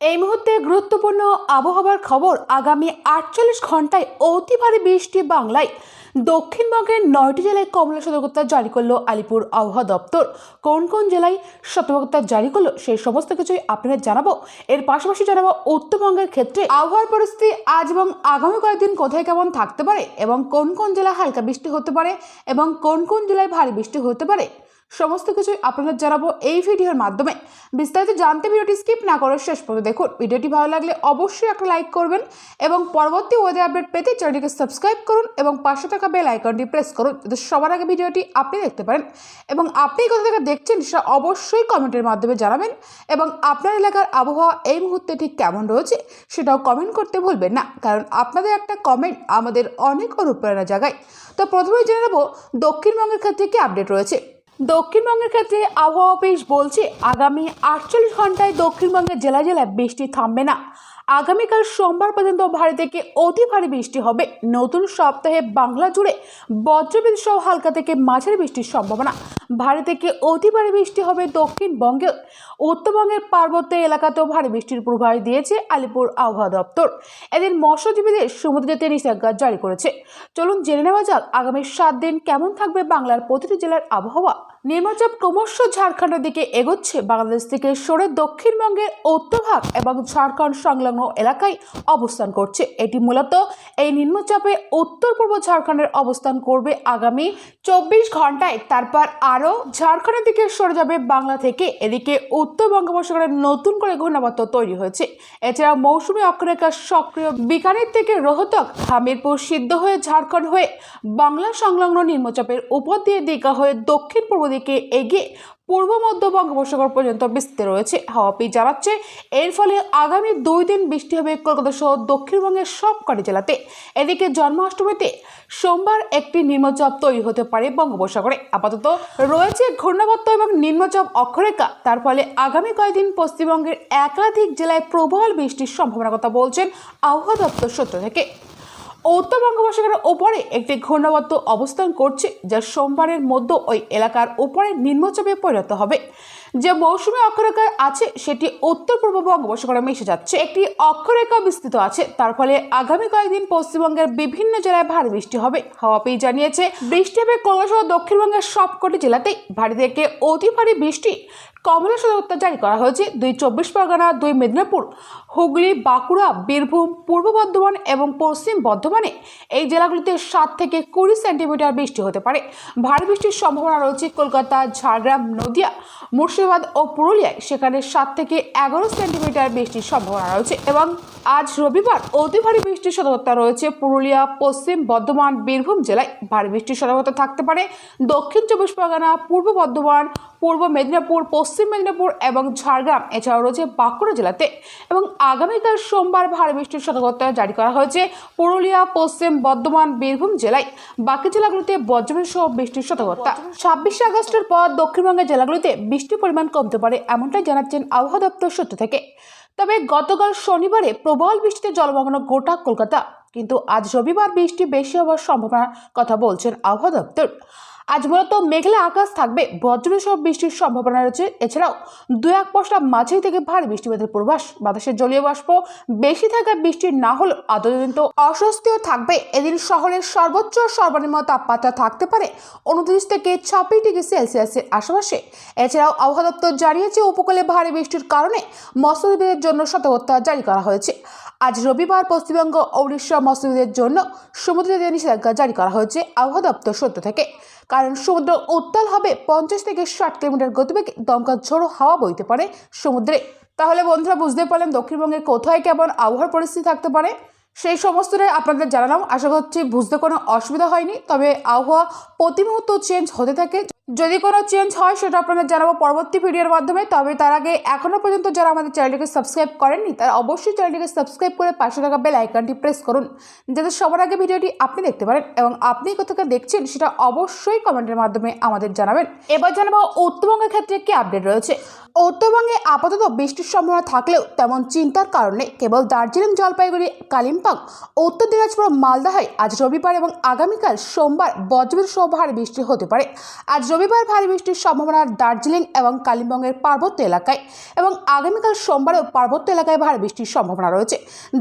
এই মুহূর্তে গুরুত্বপূর্ণ আবহাওয়ার খবর আগামী আটচল্লিশ ঘন্টায় অতি ভারী বৃষ্টি বাংলায়। দক্ষিণবঙ্গের নয়টি জেলায় কমলা সতর্কতা জারি করল আলিপুর আবহাওয়া দপ্তর। কোন কোন জেলায় সতর্কতা জারি করল সেই সমস্ত কিছুই আপনাদের জানাব। এর পাশাপাশি জানাব উত্তরবঙ্গের ক্ষেত্রে আবহাওয়ার পরিস্থিতি আজ এবং আগামী কয়েকদিন কোথায় কেমন থাকতে পারে এবং কোন কোন জেলায় হালকা বৃষ্টি হতে পারে এবং কোন কোন জেলায় ভারী বৃষ্টি হতে পারে। সমস্ত কিছুই আপনাদের জানাব এই ভিডিওর মাধ্যমে। বিস্তারিত জানতে ভিডিওটি স্কিপ না করে শেষ পর্যন্ত দেখুন। ভিডিওটি ভালো লাগলে অবশ্যই একটা লাইক করবেন এবং পরবর্তী ওয়েদার আপডেট পেতে চ্যানেলটিকে সাবস্ক্রাইব করুন এবং পাশে থাকা বেল আইকনটি প্রেস করুন যাতে সবার আগে ভিডিওটি আপনি দেখতে পারেন। এবং আপনি কোথা থেকে দেখছেন সেটা অবশ্যই কমেন্টের মাধ্যমে জানাবেন এবং আপনার এলাকার আবহাওয়া এই মুহূর্তে ঠিক কেমন রয়েছে সেটাও কমেন্ট করতে ভুলবেন না। কারণ আপনাদের একটা কমেন্ট আমাদের অনেক অনুপ্রেরণা জাগায় তো প্রথমেই জেনে নেব দক্ষিণবঙ্গের ক্ষেত্রে কি আপডেট রয়েছে? দক্ষিণবঙ্গের ক্ষেত্রে আবহাওয়া অফিস বলছে, আগামী আটচল্লিশ ঘন্টায় দক্ষিণবঙ্গের জেলা জেলায় বৃষ্টি থামবে না। আগামীকাল সোমবার পর্যন্ত ভারী থেকে অতি ভারী বৃষ্টি হবে। নতুন সপ্তাহে বাংলা জুড়ে বজ্রবিদ্যুৎ সহ হালকা থেকে মাঝারি বৃষ্টির সম্ভাবনা। ভারী থেকে অতি ভারী বৃষ্টি হবে দক্ষিণবঙ্গে। উত্তরবঙ্গের পার্বত্য এলাকাতেও ভারী বৃষ্টির পূর্বাভাস দিয়েছে আলিপুর আবহাওয়া দপ্তর। এদিন মৎস্যজীবীদের সমুদ্র যেতে নিষেধাজ্ঞা জারি করেছে। চলুন জেনে নেওয়া যাক, আগামী সাত দিন কেমন থাকবে বাংলার প্রতিটি জেলার আবহাওয়া। নিম্নচাপ ক্রমশ ঝাড়খণ্ডের দিকে এগোচ্ছে। বাংলাদেশ থেকে সরে দক্ষিণবঙ্গের উত্তরভাগ এবং ঝাড়খণ্ড সংলগ্ন এলাকায় অবস্থান করছে। এটি মূলত এই নিম্নচাপে উত্তর পূর্ব ঝাড়খণ্ডের অবস্থান করবে আগামী চব্বিশ ঘন্টায় তারপর আরও ঝাড়খণ্ডের দিকে সরে যাবে বাংলা থেকে। এদিকে উত্তর বঙ্গোপসাগরে নতুন করে ঘূর্ণাবর্ত তৈরি হয়েছে। এছাড়া মৌসুমী অক্ষরেখা সক্রিয় বিকানের থেকে রোহতক, হামিরপুর সিদ্ধ হয়ে ঝাড়খণ্ড হয়ে বাংলা সংলগ্ন নিম্নচাপের উপর দিয়ে দীঘা হয়ে দক্ষিণ পূর্ব দিকে এগিয়ে পূর্ব মধ্য বঙ্গোপসাগর পর্যন্ত বিস্তৃত রয়েছে হাওয়াপি জানাচ্ছে। এর ফলে আগামী দুই দিন বৃষ্টি হবে কলকাতা সহ দক্ষিণবঙ্গের সব সবকটি জেলাতে। এদিকে জন্মাষ্টমীতে সোমবার একটি নিম্নচাপ তৈরি হতে পারে বঙ্গোপসাগরে। আপাতত রয়েছে ঘূর্ণাবর্ত এবং নিম্নচাপ অক্ষরেখা। তার ফলে আগামী কয়েকদিন পশ্চিমবঙ্গের একাধিক জেলায় প্রবল বৃষ্টির সম্ভাবনার কথা বলছেন আবহাওয়া দপ্তর সূত্র থেকে। উত্তর বঙ্গোপসাগরের ওপরে একটি ঘূর্ণাবর্ত অবস্থান করছে, যা সোমবারের মধ্যে ওই এলাকার ওপরে নিম্নচাপে পরিণত হবে। যে মৌসুমী অক্ষরেখা আছে, সেটি উত্তর পূর্ব বঙ্গোপসাগরে মিশে যাচ্ছে। একটি অক্ষরেখা বিস্তৃত আছে, তার ফলে আগামী কয়েকদিন পশ্চিমবঙ্গের বিভিন্ন জেলায় ভারী বৃষ্টি হবে হাওয়াপি জানিয়েছে। বৃষ্টি হবে সহ দক্ষিণবঙ্গের সবকটি জেলাতেই। ভারী থেকে অতি ভারী বৃষ্টি কমলা সতর্কতা জারি করা হয়েছে। দুই চব্বিশ পরগনা, দুই মেদিনীপুর, হুগলি, বাঁকুড়া, বীরভূম, পূর্ব বর্ধমান এবং পশ্চিম বর্ধমানে এই জেলাগুলিতে সাত থেকে কুড়ি সেন্টিমিটার বৃষ্টি হতে পারে। ভারী বৃষ্টির সম্ভাবনা রয়েছে কলকাতা, ঝাড়গ্রাম, নদিয়া, মুর্শিদাবাদ ও পুরুলিয়ায় সেখানে সাত থেকে এগারো সেন্টিমিটার বৃষ্টির সম্ভাবনা রয়েছে এবং আজ রবিবার অতি ভারী বৃষ্টির সতর্কতা রয়েছে। পুরুলিয়া, পশ্চিম বর্ধমান, বীরভূম জেলায় ভারী বৃষ্টির সতর্কতা থাকতে পারে। দক্ষিণ চব্বিশ পরগনা, পূর্ব বর্ধমান, পূর্ব মেদিনীপুর, পশ্চিম মেদিনীপুর এবং ঝাড়গ্রাম। এছাড়াও রয়েছে বাঁকুড়া জেলাতে এবং আগামীকাল সোমবার ভারী বৃষ্টির সতর্কতা জারি করা হয়েছে। পুরুলিয়া, পশ্চিম বর্ধমান, বীরভূম জেলায় বাকি জেলাগুলিতে বজ্রবিদ্যুৎ সহ বৃষ্টির সতর্কতা ছাব্বিশে আগস্টের পর দক্ষিণবঙ্গের জেলাগুলিতে বৃষ্টির পরিমাণ কমতে পারে, এমনটাই জানাচ্ছেন আবহাওয়া দপ্তর সূত্র থেকে। তবে গতকাল শনিবারে প্রবল বৃষ্টিতে জলমগ্ন গোটা কলকাতা। কিন্তু আজ রবিবার বৃষ্টি বেশি হওয়ার সম্ভাবনার কথা বলছেন আবহাওয়া দপ্তর। আজ মূলত মেঘলা আকাশ থাকবে বজ্রবিদ্যুৎ সহ বৃষ্টির সম্ভাবনা রয়েছে। এছাড়াও দু এক পশলা মাঝারি থেকে ভারী বৃষ্টিপাতের পূর্বাস বাতাসের জলীয় বাষ্প বেশি থাকা বৃষ্টি না হলেও আদরজনিত অস্বস্তিও থাকবে। এদিন শহরের সর্বোচ্চ সর্বনিম্ন তাপমাত্রা থাকতে পারে উনত্রিশ থেকে ছাব্বিশ ডিগ্রি সেলসিয়াসের আশেপাশে। এছাড়াও আবহাওয়া দপ্তর জানিয়েছে, উপকূলে ভারী বৃষ্টির কারণে মৎস্যজীবীদের জন্য সতর্কতা জারি করা হয়েছে। আজ রবিবার পশ্চিমবঙ্গ ও উড়িষ্যা মৎস্যজীবীদের জন্য সমুদ্রে নিষেধাজ্ঞা জারি করা হয়েছে, আবহাওয়া দপ্তর সত্য থেকে। কারণ সমুদ্র উত্তাল হবে পঞ্চাশ থেকে ষাট কিলোমিটার গতিবেগে দমকা ঝোড়ো হাওয়া বইতে পারে সমুদ্রে। তাহলে বন্ধুরা বুঝতে পারলেন দক্ষিণবঙ্গের কোথায় কেমন আবহাওয়ার পরিস্থিতি থাকতে পারে? সেই সমস্তটাই আপনাদের জানালাম। আশা করছি বুঝতে কোনো অসুবিধা হয়নি। তবে আবহাওয়া প্রতি মুহূর্ত চেঞ্জ হতে থাকে। যদি কোনো চেঞ্জ হয়, সেটা আপনাদের জানাব পরবর্তী ভিডিওর মাধ্যমে। তবে তার আগে এখনও পর্যন্ত যারা আমাদের চ্যানেলটিকে সাবস্ক্রাইব করেননি, তারা অবশ্যই চ্যানেলটিকে সাবস্ক্রাইব করে পাশে থাকা বেল আইকনটি প্রেস করুন, যাতে সবার আগে ভিডিওটি আপনি দেখতে পারেন এবং আপনি কোথাও দেখছেন সেটা অবশ্যই কমেন্টের মাধ্যমে আমাদের জানাবেন। এবার জানাব উত্তরবঙ্গের ক্ষেত্রে কি আপডেট রয়েছে? উত্তরবঙ্গে আপাতত বৃষ্টির সম্ভাবনা থাকলেও তেমন চিন্তার কারণে কেবল দার্জিলিং, জলপাইগুড়ি, কালিম্পং, উত্তর দিনাজপুর মালদাহায় আজ রবিবার এবং আগামীকাল সোমবার সহ ভারী বৃষ্টি হতে পারে। আজ রবিবার ভারী বৃষ্টির সম্ভাবনা দার্জিলিং এবং কালিম্পংয়ের পার্বত্য এলাকায় এবং আগামীকাল সোমবারেও পার্বত্য এলাকায় ভারী বৃষ্টির সম্ভাবনা রয়েছে।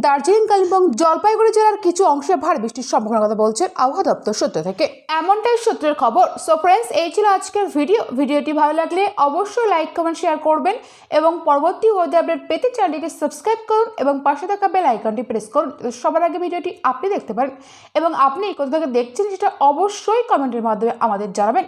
দার্জিলিং, কালিম্পং, জলপাইগুড়ি জেলার কিছু অংশে ভারী বৃষ্টির সম্ভাবনার কথা বলছেন আবহাওয়া দপ্তর সূত্র থেকে। এমনটাই সূত্রের খবর। সো ফ্রেন্ডস এই ছিল আজকের ভিডিও। ভিডিওটি ভালো লাগলে অবশ্যই লাইক কমেন্ট শেয়ার করবেন এবং পরবর্তী ওয়েদার আপডেট পেতে চ্যানেলটিকে সাবস্ক্রাইব করুন এবং পাশে থাকা বেল আইকনটি প্রেস করুন সবার আগে ভিডিওটি আপনি দেখতে পারেন। এবং আপনি কোথা থেকে দেখছেন সেটা অবশ্যই কমেন্টের মাধ্যমে আমাদের জানাবেন।